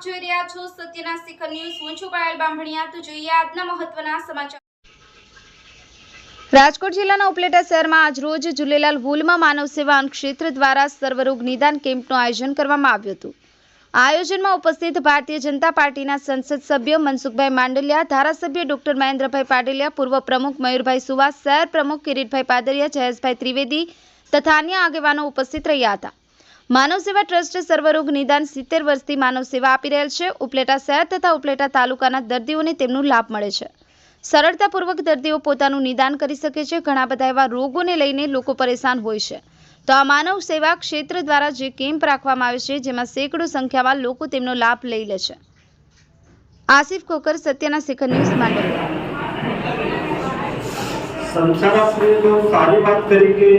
સત્યના શિખર ન્યૂઝ. હું છું પાયલ બામભણિયા તો જોઈએ આજના મહત્વના સમાચાર. રાજકોટ જિલ્લાના ઉપલેટા શહેરમાં આજરોજ ઝુલેલાલ હુલમાં માનવ સેવા ક્ષેત્ર દ્વારા સર્વરોગ નિદાન કેમ્પનું આયોજન કરવામાં આવ્યું હતું. આયોજનમાં ઉપસ્થિત ભારતીય જનતા પાર્ટીના સંસદ સભ્ય મનસુખભાઈ માંડલિયા, ધારાસભ્ય ડોક્ટર મહેન્દ્રભાઈ પાડેલિયા, પૂર્વ પ્રમુખ મયુરભાઈ સુવાસ, શહેર પ્રમુખ કિરીટભાઈ પાદરિયા, જયેશભાઈ ત્રિવેદી તથા અન્ય આગેવાનો ઉપસ્થિત રહ્યા હતા. માનવ સેવા ટ્રસ્ટ સર્વરોગ નિદાન સિત્તેર વર્ષથી માનવ સેવા આપી રહેલ છે. ઉપલેટા શહેર તથા ઉપલેટા તાલુકાના દર્દીઓને તેમનું લાભ મળે છે. સરળતાપૂર્વક દર્દીઓ પોતાનું નિદાન કરી શકે છે. ઘણા બધા એવા રોગોને લઈને લોકો પરેશાન હોય છે. તો આ માનવ સેવા ક્ષેત્ર દ્વારા જે કેમ્પ રાખવામાં આવે છે, જેમાં સેંકડો સંખ્યામાં લોકો તેમનો લાભ લઈ લે છે. આસિફ કોકર, સત્યના શેખર ન્યૂઝ માંડવી. સંચાલક કાર્યપાત તરીકે